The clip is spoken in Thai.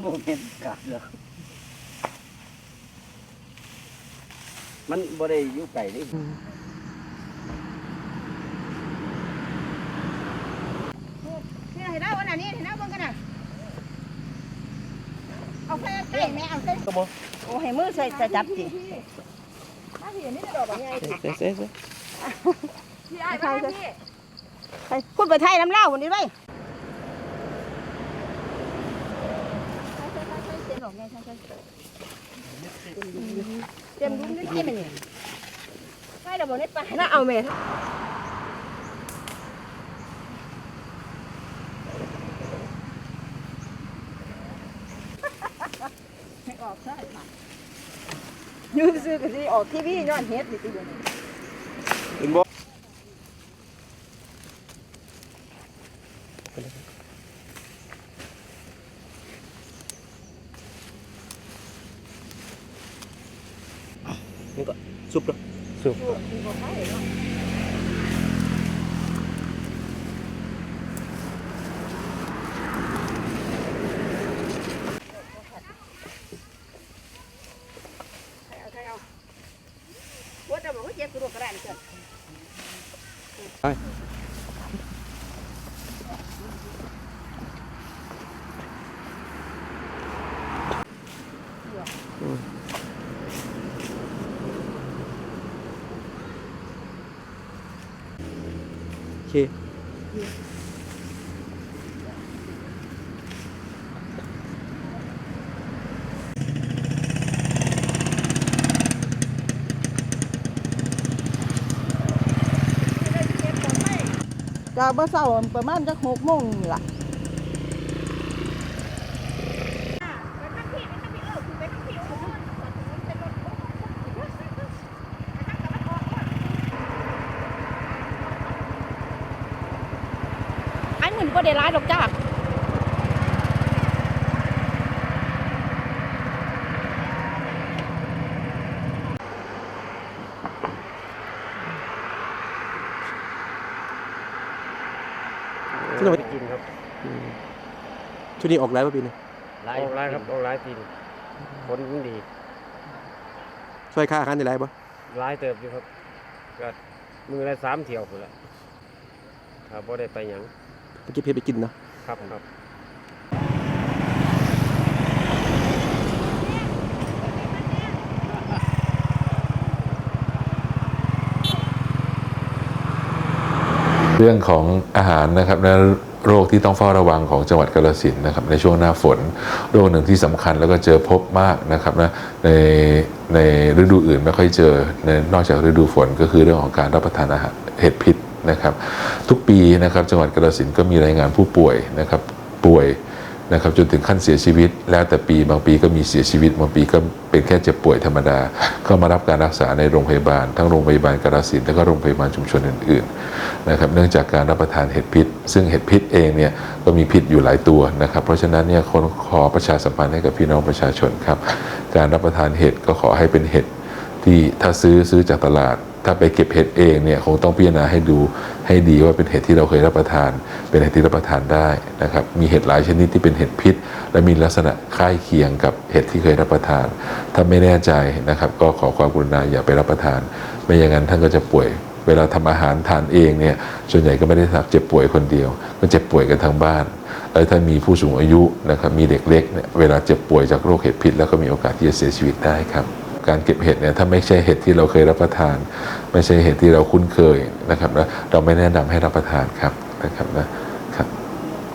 โมเมนต์กาดเหรอมันบ่ได้อยู่ไกลนี่นี่เห็นแล้ววันนี้เห็นแล้วเบิ่งกันน่ะเอาแค่ใกล้แม่เอาใกล้โอ้ให้มือใส่จะจับสิมาเห็นนี่ดอกแบบนี้เซ่เซ่เซ่พี่ไอ้ไปพี่ไปพูดไปไทยน้ำเล่าวันนี้ไป เตรียมดุ้งนี่กินมันนี่ใช่เดี๋ยวบอกนี่ไปน่าเอาเมย์ออกใช่ค่ะยืนซื้อกันสิออกทีวีย้อนเฮ็ดนี่ติอยู่นี่เห็นบ่นี่ก็ซุปเนาะซุปถูกถูกบ่ ใช่เนาะ เครเอาว่าแต่บอกว่าเจ็บกระดูกกระดานเกินโอเคจากเมื่อเช้าประมาณจักหกโมงนี่ล่ะ อันเงินก็ได้ร้ายดอกจ้าชุดนี้กินครับชุดนี้ออกไลฟ์ป่ะปีนี้ออกไลน์ครับออกไลน์กินผลดี ช่วยค่าอาหารในไลฟ์ป่ะไลน์เติบอยู่ครับก็มือละสามเที่ยวพุ่นละครับบ่ได้ไปหยัง ไปเก็บเพชรไปกินเนาะครับครับเรื่องของอาหารนะครับและโรคที่ต้องเฝ้าระวังของจังหวัดกาฬสินธุ์นะครับในช่วงหน้าฝน โรคหนึ่งที่สำคัญแล้วก็เจอพบมากนะครับนะในในฤดูอื่นไม่ค่อยเจอในนอกจากฤดูฝนก็คือเรื่องของการรับประทานอาหารเห็ดพิษ นะครับทุกปีนะครับจังหวัดกาฬสินก็มีรายงานผู้ป่วยนะครับป่วยนะครับจนถึงขั้นเสียชีวิต แล้วแต่ปีบางปีก็มีเสียชีวิตบางปีก็เป็นแค่เจ็บป่วยธรรมดา ก็มารับการรักษาในโรงพยาบาล ทั้งโรงพยาบาลกาฬสินและก็โรงพยาบาลชุมชนอื่นๆนะครับเนื่องจากการรับประทานเห็ดพิษ ซึ่งเห็ดพิษเองเนี่ยก็มีพิษอยู่หลายตัวนะครับเพราะฉะนั้นเนี่ยคนขอประชาสัมพันธ์ให้กับพี่น้องประชาชนครับการรับประทานเห็ดก็ขอให้เป็นเห็ดที่ถ้าซื้อซื้อจากตลาด ถ้าไปเก็บเห็ดเองเนี่ยคงต้องพิจารณาให้ดูให้ดีว่าเป็นเห็ดที่เราเคยรับประทาน เป็นเห็ดที่รับประทานได้นะครับมีเห็ดหลายชนิดที่เป็นเห็ดพิษ และมีลักษณะคล้ายเคียงกับเห็ดที่เคยรับประทาน ถ้าไม่แน่ใจนะครับก็ขอความกรุณาอย่าไปรับประทาน ไม่อย่างนั้นท่านก็จะป่วยเวลาทำอาหารทานเองเนี่ยส่วนใหญ่ก็ไม่ได้เจ็บป่วยคนเดียว ก็เจ็บป่วยกันทั้งบ้าน แล้วถ้ามีผู้สูงอายุนะครับมีเด็กเล็กเนี่ยเวลาเจ็บป่วยจากโรคเห็ดพิษ แล้วก็มีโอกาสที่จะเสียชีวิตได้ครับ การเก็บเห็ดเนี่ยถ้าไม่ใช่เห็ดที่เราเคยรับประทาน ไม่ใช่เห็ดที่เราคุ้นเคยนะครับนะเราไม่แนะนำให้รับประทานครับนะครับนะ